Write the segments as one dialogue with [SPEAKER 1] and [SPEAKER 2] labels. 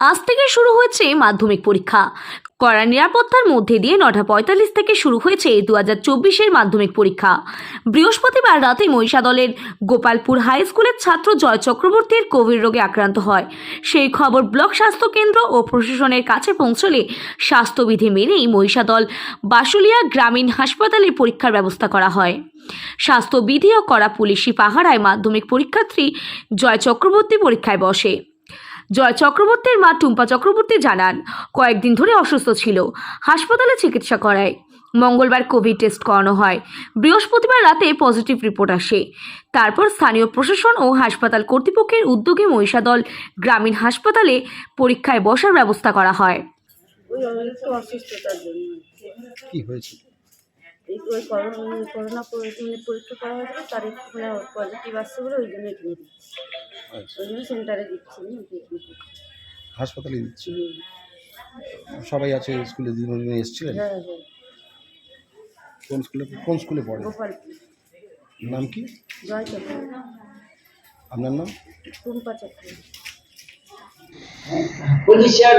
[SPEAKER 1] আজ থেকে শুরু হয়েছে মাধ্যমিক পরীক্ষা। কড়া নিরাপত্তার মধ্যে দিয়ে নটা পঁয়তাল্লিশ থেকে শুরু হয়েছে দু হাজার চব্বিশের মাধ্যমিক পরীক্ষা। বৃহস্পতিবার রাতে মহিষাদলের গোপালপুর হাই স্কুলের ছাত্র জয় চক্রবর্তীর কোভিড রোগে আক্রান্ত হয়। সেই খবর ব্লক স্বাস্থ্য কেন্দ্র ও প্রশাসনের কাছে পৌঁছলে স্বাস্থ্যবিধি মেনেই মহিষাদল বাসুলিয়া গ্রামীণ হাসপাতালে পরীক্ষার ব্যবস্থা করা হয়। স্বাস্থ্যবিধি ও করা পুলিশি পাহারায় মাধ্যমিক পরীক্ষার্থী জয় চক্রবর্তী পরীক্ষায় বসে। জয় চক্রবর্তীর মা টুম্পা চক্রবর্তী জানান কয়েকদিন ধরে অসুস্থ ছিল হাসপাতালে চিকিৎসা করায়। মঙ্গলবার কোভিড টেস্ট করানো হয়। বৃহস্পতিবার রাতে পজিটিভ রিপোর্ট আসে। তারপর স্থানীয় প্রশাসন ও হাসপাতাল কর্তৃপক্ষের উদ্যোগে মহিষাদল গ্রামীণ হাসপাতালে পরীক্ষায় বসার ব্যবস্থা করা হয়।
[SPEAKER 2] কি হয়েছে
[SPEAKER 3] ওই করোনা মানে পরীক্ষা করা হয়েছিল তার একটু মানে পজিটিভ আসছে বলে ওই জন্য এখানে দিচ্ছি।
[SPEAKER 2] আচ্ছা।
[SPEAKER 3] ওই জন্য সেন্টারে দিচ্ছি
[SPEAKER 2] হাসপাতালে দিচ্ছি। সবাই আছে স্কুলে দিনে এসেছিলেন?
[SPEAKER 3] হ্যাঁ হ্যাঁ।
[SPEAKER 2] কোন স্কুলে কোন স্কুলে পড়ে? নাম কি?
[SPEAKER 3] জয়
[SPEAKER 2] আপনার নাম?
[SPEAKER 3] টুম্পা চক্রবর্তী
[SPEAKER 4] বলছি স্যার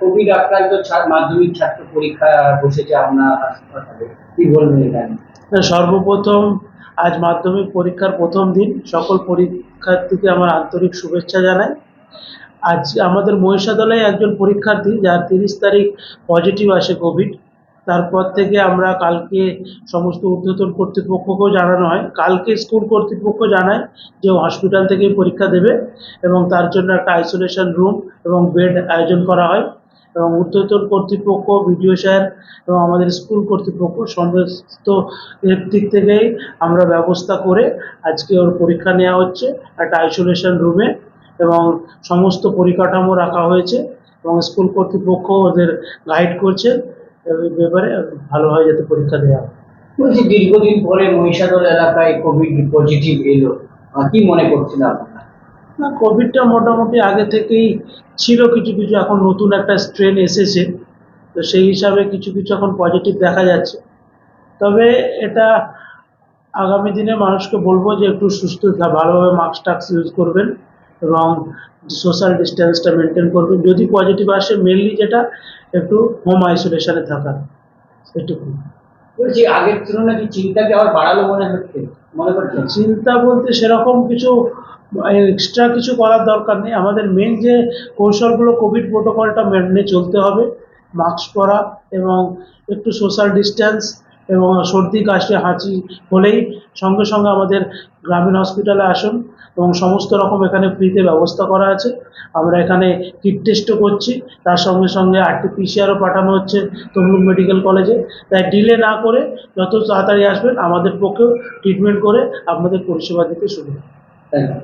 [SPEAKER 4] কোভিড আক্রান্ত মাধ্যমিক ছাত্র পরীক্ষা বসেছে আপনার কি বলবেন এখানে
[SPEAKER 5] সর্বপ্রথম আজ মাধ্যমিক পরীক্ষার প্রথম দিন, সকল পরীক্ষার্থীকে আমার আন্তরিক শুভেচ্ছা জানাই। আজ আমাদের মহিষাদলে একজন পরীক্ষার্থী, যার তিরিশ তারিখ পজিটিভ আসে কোভিড। তারপর থেকে আমরা কালকে সমস্ত ঊর্ধ্বতন কর্তৃপক্ষকেও জানানো হয়। কালকে স্কুল কর্তৃপক্ষ জানায় যে হসপিটাল থেকেই পরীক্ষা দেবে এবং তার জন্য একটা আইসোলেশন রুম এবং বেড আয়োজন করা হয়। এবং ঊর্ধ্বতন কর্তৃপক্ষ, বিডিও স্যার এবং আমাদের স্কুল কর্তৃপক্ষ সমস্ত এর দিক থেকেই আমরা ব্যবস্থা করে আজকে ওর পরীক্ষা নেওয়া হচ্ছে একটা আইসোলেশন রুমে এবং সমস্ত পরিকাঠামো রাখা হয়েছে এবং স্কুল কর্তৃপক্ষ ওদের গাইড করছে। ব্যাপারে ভালোভাবে যাতে পরীক্ষা দেওয়া হয়।
[SPEAKER 4] বলছি দীর্ঘদিন পরে মহিষাদল এলাকায় কোভিড পজিটিভ এলো। কি মনে করছেন আপনারা?
[SPEAKER 5] না কোভিডটা মোটামুটি আগে থেকেই ছিল কিছু কিছু। এখন নতুন একটা স্ট্রেন এসেছে। তো সেই হিসাবে কিছু কিছু এখন পজিটিভ দেখা যাচ্ছে। তবে এটা আগামী দিনে মানুষকে বলব যে একটু সুস্থ ভালোভাবে মাস্ক টাস্ক ইউজ করবেন। এবং সোশ্যাল ডিস্টেন্সটা মেনটেন করবেন যদি পজিটিভ আসে মেনলি যেটা একটু হোম আইসোলেশনে থাকা। সেটুকু
[SPEAKER 4] বলছি আগের তুলনায় কি চিন্তাকে আবার বাড়ালো মনে হচ্ছে মনে করছেন?
[SPEAKER 5] চিন্তা বলতে সেরকম কিছু এক্সট্রা কিছু করার দরকার নেই। আমাদের মেন যে কৌশলগুলো কোভিড প্রোটোকলটা মেনে চলতে হবে। মাস্ক পরা এবং একটু সোশ্যাল ডিস্টেন্স এবং সর্দি, কাশি, হাঁচি হলেই সঙ্গে সঙ্গে আমাদের গ্রামীণ হসপিটালে আসুন এবং সমস্ত রকম এখানে ফ্রিতে ব্যবস্থা করা আছে। আমরা এখানে কিট টেস্টও করছি। তার সঙ্গে সঙ্গে আরটি পিসিআরও পাঠানো হচ্ছে তমলুক মেডিকেল কলেজে। তাই ডিলে না করে যত তাড়াতাড়ি আসবেন, আমাদের পক্ষেও ট্রিটমেন্ট করে আপনাদের পরিষেবা দিতে শুরু
[SPEAKER 4] তাই না?